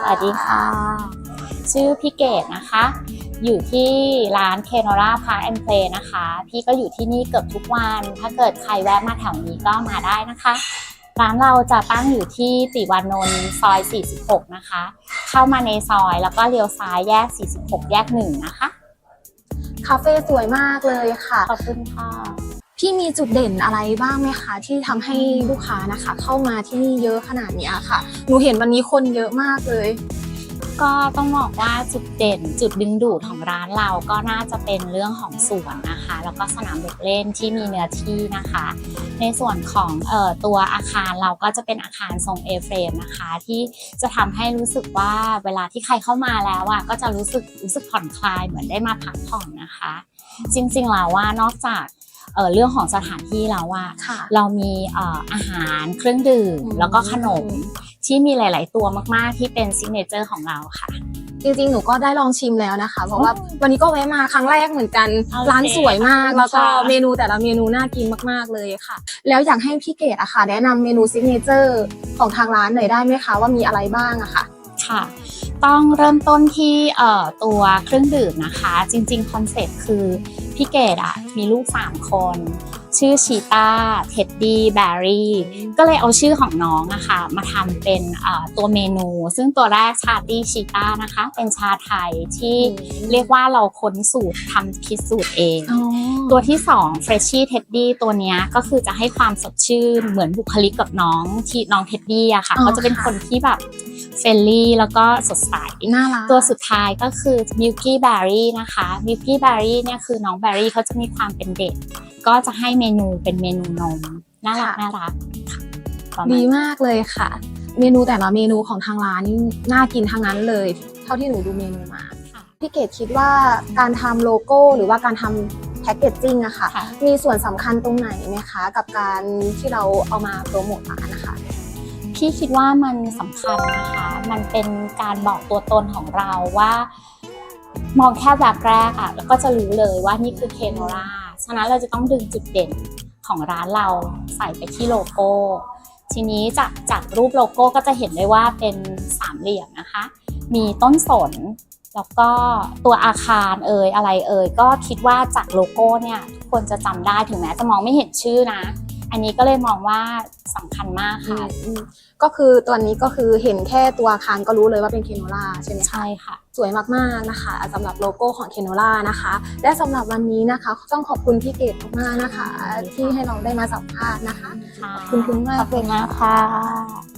สวัสดีค่ะ ชื่อพี่เกดนะคะ อยู่ที่ร้านเคนอร่าพาร์ and Play นะคะ พี่ก็อยู่ที่นี่เกือบทุกวัน ถ้าเกิดใครแวะมาแถวนี้ก็มาได้นะคะ ร้านเราจะตั้งอยู่ที่ติวานนท์ซอย 46 นะคะ เข้ามาในซอยแล้วก็เลี้ยวซ้ายแยก 46 แยก 1 นะคะ คาเฟ่สวยมากเลยค่ะ ขอบคุณค่ะ พี่มีจุดเด่นอะไรบ้างไหมคะ ที่ทำให้ลูกค้านะคะ เข้ามาที่นี่เยอะขนาดนี้ค่ะ หนูเห็นวันนี้คนเยอะมากเลย ก็ต้องบอกว่าจุดเด่นจุดดึงดูดของร้านเราก็น่าจะเป็นเรื่องของสวนนะคะ แล้วก็สนามเด็กเล่นที่มีเนื้อที่นะคะ ในส่วนของออตัวอาคารเราก็จะเป็นอาคารทรงเอเฟรมนะคะ ที่จะทำให้รู้สึกว่าเวลาที่ใครเข้ามาแล้วอะก็จะรู้สึกรู้สึกผ่อนคลายเหมือนได้มาพักผ่อนนะคะ จริงๆแล้วว่านอกจาก เอ่อเรื่องของสถานที่แล้วว่าค่ะเรามีเอ่ออาหารเครื่องดื่มอืมแล้วก็ขนมที่มีหลาย ๆ ตัวมากๆที่เป็นซิกเนเจอร์ของเราค่ะ จริงๆ หนูก็ได้ลองชิมแล้วนะคะ เพราะว่าวันนี้ก็แวะมาครั้งแรกเหมือนกันโอเคร้านสวยมาก แล้วก็ค่ะเมนูแต่ละเมนูน่ากินมากๆเลยค่ะ แล้วอยากให้พี่เกดอะค่ะ แนะนำเมนูซิกเนเจอร์ของทางร้านหน่อยได้ไหมคะว่ามีอะไรบ้างอะค่ะ ค่ะ ต้องเริ่มต้นที่เอ่อตัวเครื่องดื่มนะคะ จริงๆ คอนเซ็ปต์คือพี่เกดอะมีลูก 3 คน ชื่อชีตาเท็ดดี้แบร์รี่ก็เลยเอาชื่อของน้องอะค่ะมาทำเป็นเอ่อตัวเมนู ซึ่งตัวแรกชาตี้ชีตานะคะ เป็นชาไทยที่อืมเรียกว่าเราค้นสูตรทำคิดสูตรเองอ๋อตัวที่2 Freshie Teddy ตัวเนี้ยก็คือจะให้ความสดชื่นเหมือนบุคลิกกับน้องที่น้องเท็ดดี้อะค่ะอ๋อเขาจะเป็นค่ะคนที่แบบ เฟรนลี่แล้วก็สดใส น่ารัก ตัวสุดท้ายก็คือ Milky Berry นะคะ Milky Berry เนี่ยคือน้อง Berry เขาจะมีความเป็นเด็ก ก็จะให้เมนูเป็นเมนูนม น่ารักค่ะน่ารักค่ะประมาณดีมากเลยค่ะ เมนูแต่ละเมนูของทางร้านนี่น่ากินทั้งนั้นเลย เท่าที่หนูดูเมนูมาค่ะพี่เกดคิดว่าการทำโลโก้หรือว่าการทำแพ็กเกจจิ้งอะค่ะค่ะ มีส่วนสำคัญตรงไหนไหมคะ กับการที่เราเอามาโปรโมทร้านนะคะ พี่คิดว่ามันสำคัญนะคะ มันเป็นการบอกตัวตนของเราว่า มองแค่แบบแรกอะแล้วก็จะรู้เลยว่านี่คือเคโนราฉะนั้นเราจะต้องดึงจุดเด่นของร้านเราใส่ไปที่โลโก้ ทีนี้จากจากรูปโลโก้ก็จะเห็นได้ว่าเป็นสามเหลี่ยมนะคะ มีต้นสน แล้วก็ตัวอาคารเอ่ยอะไรเอ่ยก็คิดว่าจากโลโก้เนี่ยทุกคนจะจำได้ถึงแม้จะมองไม่เห็นชื่อนะ อันนี้ก็เลยมองว่าสำคัญมากค่ะอืมก็คือตัวนี้ก็คือเห็นแค่ตัวอาคารก็รู้เลยว่าเป็นเคโนล่าใช่ไหมคะใช่ค่ะ สวยมากๆนะคะสำหรับโลโก้ของเคโนล่านะคะ และสำหรับวันนี้นะคะ ต้องขอบคุณพี่เกดมากๆนะคะ ที่ให้เราได้มาสัมภาษณ์นะคะค่ะขอบคุณมากขอบคุณมากค่ะ